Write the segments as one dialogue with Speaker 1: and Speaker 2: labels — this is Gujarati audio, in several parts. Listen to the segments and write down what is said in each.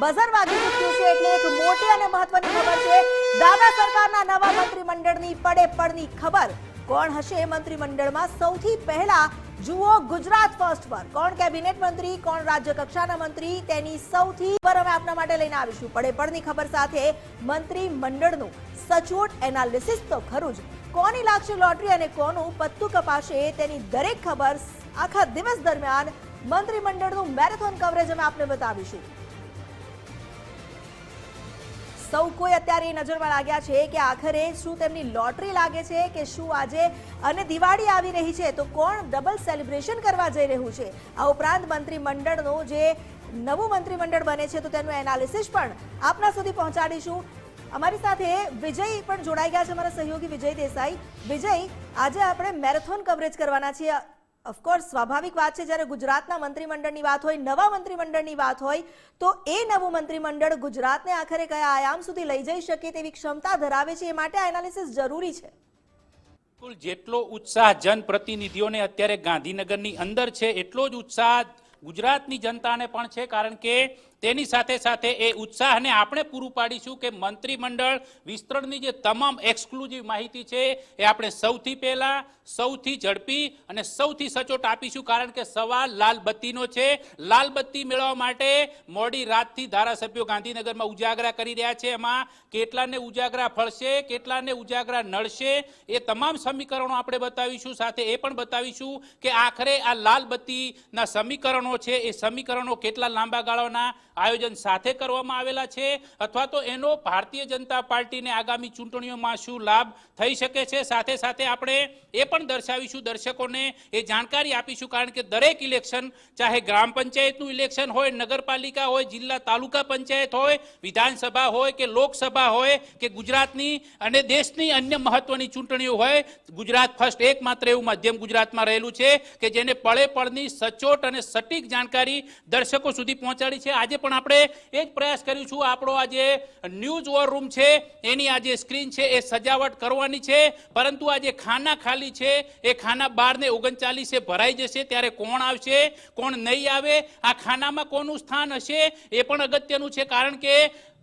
Speaker 1: બઝર વાગી ચૂક્યું છે એટલે એક મોટી અને મહત્વની ખબર છે. દાદા સરકારના નવા મંત્રીમંડળની પડે પડની ખબર. કોણ હશે મંત્રીમંડળમાં સૌથી પહેલા? જુઓ ગુજરાત ફર્સ્ટ પર. કોણ કેબિનેટ મંત્રી, કોણ રાજ્ય કક્ષાના મંત્રી, તેની સૌથી પર અમે આપના માટે લઈને આવીશું. પડે પડની ખબર સાથે મંત્રીમંડળનું સચોટ એનાલિસિસ તો ખરું જ. કોની લાગશે લોટરી અને કોનું પત્તું કપાશે તેની દરેક ખબર આખા દિવસ દરમિયાન મંત્રીમંડળનું મેરેથોન કવરેજ અમે આપને બતાવીશું. સૌ કોઈ અત્યારે એ નજરમાં લાગ્યા છે કે આખરે શું તેમની લોટરી લાગે છે કે શું આજે અને દિવાળી આવી રહી છે તો કોણ ડબલ સેલિબ્રેશન કરવા જઈ રહ્યું છે? આ ઉપરાંત મંત્રીમંડળનું જે નવું મંત્રીમંડળ બને છે તો તેનું એનાલિસિસ પણ આપના સુધી પહોંચાડીશું. અમારી સાથે વિજય પણ જોડાઈ ગયા છે, અમારા સહયોગી વિજય દેસાઈ. વિજય, આજે આપણે મેરેથોન કવરેજ કરવાના છીએ. ઓફકોર્સ સ્વાભાવિક વાત છે, જ્યારે ગુજરાતના મંત્રીમંડળની વાત હોય, નવા મંત્રીમંડળની વાત હોય, તો એ નવું મંત્રીમંડળ ગુજરાતને આખરે કયા આયામ સુધી લઈ જઈ શકે તેવી ક્ષમતા ધરાવે છે, એ માટે આ એનાલિસિસ જરૂરી છે.
Speaker 2: બિલકુલ જેટલો ઉત્સાહ જનપ્રતિનિધિઓને અત્યારે ગાંધીનગરની અંદર છે, એટલો જ ઉત્સાહ ગુજરાતની જનતાને પણ છે, કારણ કે તેની સાથે સાથે એ ઉત્સાહને આપણે પૂરું પાડીશું કે મંત્રીમંડળ વિસ્તરણની જે તમામ એક્સક્લુઝિવ માહિતી છે એ આપણે સૌથી પહેલાં, સૌથી ઝડપી અને સૌથી સચોટ આપીશું કારણ કે સવાલ લાલ બત્તીનો છે. લાલ બત્તી મેળવવા માટે મોડી રાતથી ધારાસભ્યો ગાંધીનગરમાં ઉજાગરા કરી રહ્યા છે. એમાં કેટલાને ઉજાગરા ફળશે, કેટલાને ઉજાગરા નડશે એ તમામ સમીકરણો આપણે બતાવીશું. સાથે એ પણ બતાવીશું કે આખરે આ લાલ બત્તીના સમીકરણો છે. એ સમીકરણો કેટલા લાંબા ગાળાના આયોજન સાથે કરવામાં આવેલા છે અથવા તો એનો ભારતીય જનતા પાર્ટીને આગામી ચૂંટણીઓમાં શું લાભ થઈ શકે છે? સાથે સાથે આપણે એ પણ દર્શાવીશું દર્શકોને, એ જાણકારી આપીશું કારણ કે દરેક ઇલેક્શન, ચાહે ગ્રામ પંચાયતનું ઇલેક્શન હોય, નગરપાલિકા હોય, જિલ્લા તાલુકા પંચાયત હોય, વિધાનસભા હોય કે લોકસભા હોય કે ગુજરાતની અને દેશની અન્ય મહત્વની ચૂંટણીઓ હોય, ગુજરાત ફર્સ્ટ એકમાત્ર એવું માધ્યમ ગુજરાતમાં રહેલું છે કે જેને પળે પળની સચોટ અને સટીક જાણકારી દર્શકો સુધી પહોંચાડી છે. આજે પણ આપણે એ જ પ્રયાસ કરીશું. આપણો આ જે ન્યૂઝ વોર રૂમ છે, એની આ જે સ્ક્રીન છે, એ સજાવટ કરવાની છે. પરંતુ આ જે ખાના ખાલી છે, એ ખાના બાર ને ઓગણચાલીસે ભરાઈ જશે. ત્યારે કોણ આવશે? કોણ નહીં આવે? આ ખાનામાં કોનું સ્થાન હશે? એ પણ અગત્યનું છે, કારણ કે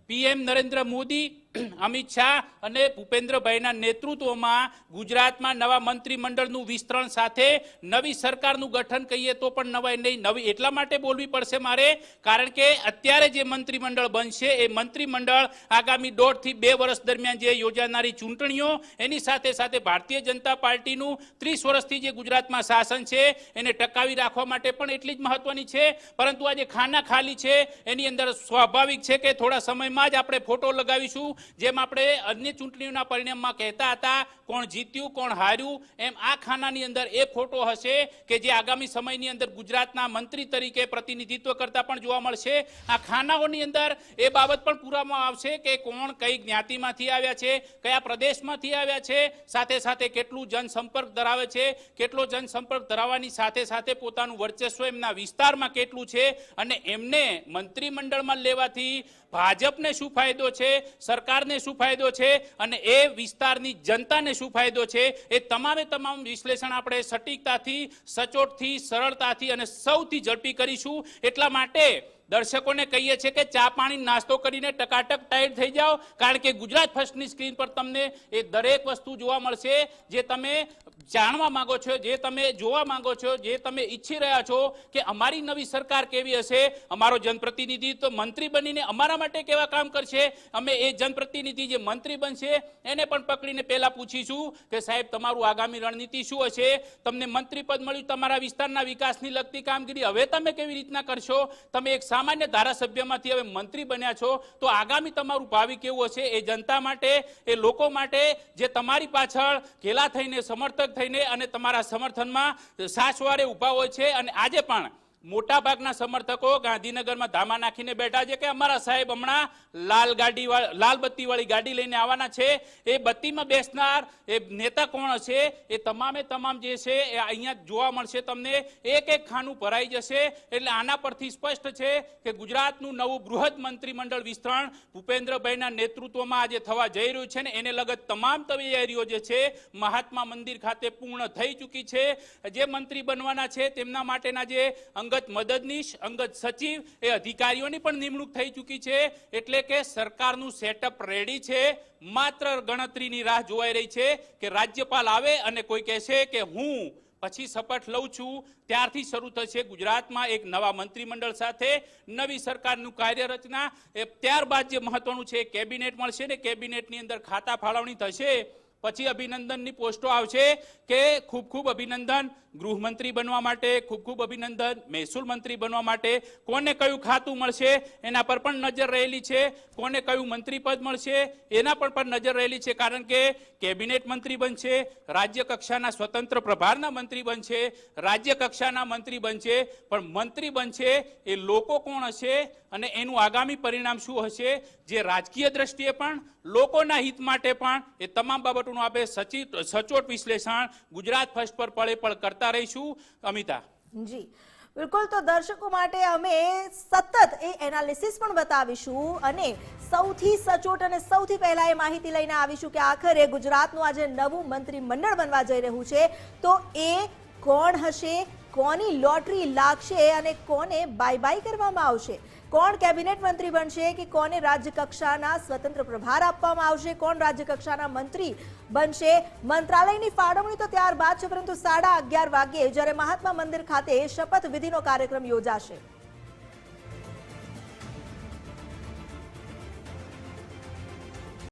Speaker 2: પીએમ નરેન્દ્ર મોદી અમિત શાહ અને ભૂપેન્દ્રભાઈના નેતૃત્વમાં ગુજરાતમાં નવા મંત્રીમંડળનું વિસ્તરણ સાથે નવી સરકારનું ગઠન કહીએ તો પણ નવાઈ નહીં. નવી એટલા માટે બોલવી પડશે મારે, કારણ કે અત્યારે જે મંત્રીમંડળ બનશે, એ મંત્રીમંડળ આગામી દોઢથી બે વર્ષ દરમિયાન જે યોજાનારી ચૂંટણીઓ, એની સાથે સાથે ભારતીય જનતા પાર્ટીનું ત્રીસ વર્ષથી જે ગુજરાતમાં શાસન છે, એને ટકાવી રાખવા માટે પણ એટલી જ મહત્વની છે. પરંતુ આજે ખાના ખાલી છે. એની અંદર સ્વાભાવિક છે કે થોડા સમયમાં જ આપણે ફોટો લગાવીશું. જેમ આપણે અન્ય ચૂંટણીઓના પરિણામમાં કહેતા હતા, કોણ જીત્યું, કોણ હાર્યું, એમ આ ખાનાની અંદર એ ફોટો હશે કે જે આગામી સમયની અંદર ગુજરાતના મંત્રી તરીકે પ્રતિનિધિત્વ કરતા પણ જોવા મળશે. આ ખાનાઓની અંદર એ બાબત પણ પૂરામાં આવશે કે કોણ કઈ જ્ઞાતિમાંથી આવ્યા છે, કયા પ્રદેશમાંથી આવ્યા છે, સાથે સાથે કેટલું જનસંપર્ક ધરાવે છે, કેટલો જનસંપર્ક ધરાવવાની સાથે સાથે પોતાનું વર્ચસ્વ એમના વિસ્તારમાં કેટલું છે, અને એમને મંત્રીમંડળમાં લેવાથી ભાજપને શું ફાયદો છે સરકારને શું ફાયદો છે અને એ વિસ્તારની જનતાને શું ફાયદો છે એ તમામે તમામ વિશ્લેષણ આપણે સટીકતાથી, સચોટથી, સરળતાથી અને સૌથી ઝડપી કરીશું. એટલા માટે દર્શકોને કહીએ છીએ કે ચા પાણી નાસ્તો કરીને ટકાટક ટાઈટ થઈ જાઓ, કારણ કે ગુજરાત ફર્સ્ટની સ્ક્રીન પર તમને એ દરેક વસ્તુ જોવા મળશે, જે તમે જાણવા માંગો છો, જે તમે જોવા માંગો છો, જે તમે ઈચ્છી રહ્યા છો કે અમારી નવી સરકાર કેવી હશે, અમારો જનપ્રતિનિધિ તો મંત્રી બનીને અમારા માટે કેવા કામ કરશે, અમે એ જનપ્રતિનિધિ જે મંત્રી બનશે, એને પણ પકડીને પહેલા પૂછીશું કે સાહેબ, તમારું આગામી રણનીતિ શું હશે? તમને મંત્રી પદ મળ્યું તમારા વિસ્તારના વિકાસની લગતી કામગીરી, હવે તમે કેવી રીતના કરશો? તમે એક સામાન્ય ધારાસભ્યમાંથી હવે મંત્રી બન્યા છો, તો આગામી તમારું ભાવિ કેવું હશે? એ જનતા માટે, એ લોકો માટે, જે તમારી પાછળ ઘેલા થઈને, સમર્થક થઈને અને તમારા સમર્થનમાં સાસવારે ઊભા હોય છે. અને આજે પણ મોટા ભાગના સમર્થકો ગાંધીનગરમાં ધામા નાખીને બેઠા છે કે અમારા સાહેબ હમણાં લાલ ગાડી લાલ બત્તી વાળી ગાડી લઈને આવવાના છે. એ બત્તીમાં બેસનાર એ નેતા કોણ હશે? એ તમામે તમામ જે છે એ અહીંયા જોવા મળશે તમને. એક એક ખાનું ભરાઈ જશે. એટલે આના પરથી સ્પષ્ટ છે કે ગુજરાતનું નવું બૃહદ મંત્રીમંડળ વિસ્તરણ ભૂપેન્દ્રભાઈના નેતૃત્વમાં આજે થવા જઈ રહ્યું છે ને એને લગત તમામ તૈયારીઓ જે છે મહાત્મા મંદિર ખાતે પૂર્ણ થઈ ચૂકી છે. જે મંત્રી બનવાના છે તેમના માટેના જે અંગ અંગત મદદનીશ, અંગત સચિવ એ અધિકારીઓની પણ નિમણૂક થઈ ચૂકી છે. એટલે કે સરકારનું સેટઅપ રેડી છે. માત્ર ગણતરીની રાહ જોવાઈ રહી છે કે રાજ્યપાલ આવે અને કોઈ કહેશે કે હું પછી શપથ લઉં છું. ત્યારથી શરૂ થશે ગુજરાતમાં એક નવા મંત્રીમંડળ સાથે, નવી સરકારનું કાર્યરચના. એ ત્યારબાદ જે મહત્વનું છે, કેબિનેટ મળશે ને કેબિનેટની અંદર ખાતા ફાળવણી થશે. પછી અભિનંદનની પોસ્ટો આવશે કે ખૂબ ખૂબ અભિનંદન. ગૃહમંત્રી બનવા માટે ખૂબ ખૂબ અભિનંદન, મહેસૂલ મંત્રી બનવા માટે કોને કયું ખાતું મળશે એના પર પણ નજર રહેલી છે, કોને કયું મંત્રી પદ મળશે એના પર પણ નજર રહેલી છે, કારણ કે કેબિનેટ મંત્રી બનશે, રાજ્ય કક્ષાના સ્વતંત્ર પ્રભારના મંત્રી બનશે, રાજ્ય કક્ષાના મંત્રી બનશે, પણ મંત્રી બનશે એ લોકો કોણ હશે અને એનું આગામી પરિણામ શું હશે જે રાજકીય દ્રષ્ટિએ પણ, લોકોના હિત માટે પણ એ તમામ બાબતોનું આપણે સચિત, સચોટ વિશ્લેષણ ગુજરાત ફર્સ્ટ પર પળે પળ કરતા રહીશું. અમિતા.
Speaker 1: જી. બિલકુલ, તો દર્શકો માટે અમે સતત એ એનાલિસિસ પણ બતાવીશું અને સૌથી સચોટ અને સૌથી પહેલા એ માહિતી લઈને આવીશું કે આખરે ગુજરાતનું આજે નવું મંત્રીમંડળ બનવા જઈ રહ્યું છે. તો એ કોણ હશે? કોની લોટરી લાગશે અને કોને બાય બાય કરવામાં આવશે? કોણ કેબિનેટ મંત્રી બનશે કે કોને રાજ્ય કક્ષાના સ્વતંત્ર પ્રભાર આપવામાં આવશે? કોણ રાજ્ય કક્ષાના મંત્રી બનશે? મંત્રાલયની ફાળવણી તો ત્યારબાદ છે, પરંતુ સાડા અગિયાર વાગ્યે જ્યારે મહાત્મા મંદિર ખાતે શપથ વિધિનો કાર્યક્રમ યોજાશે.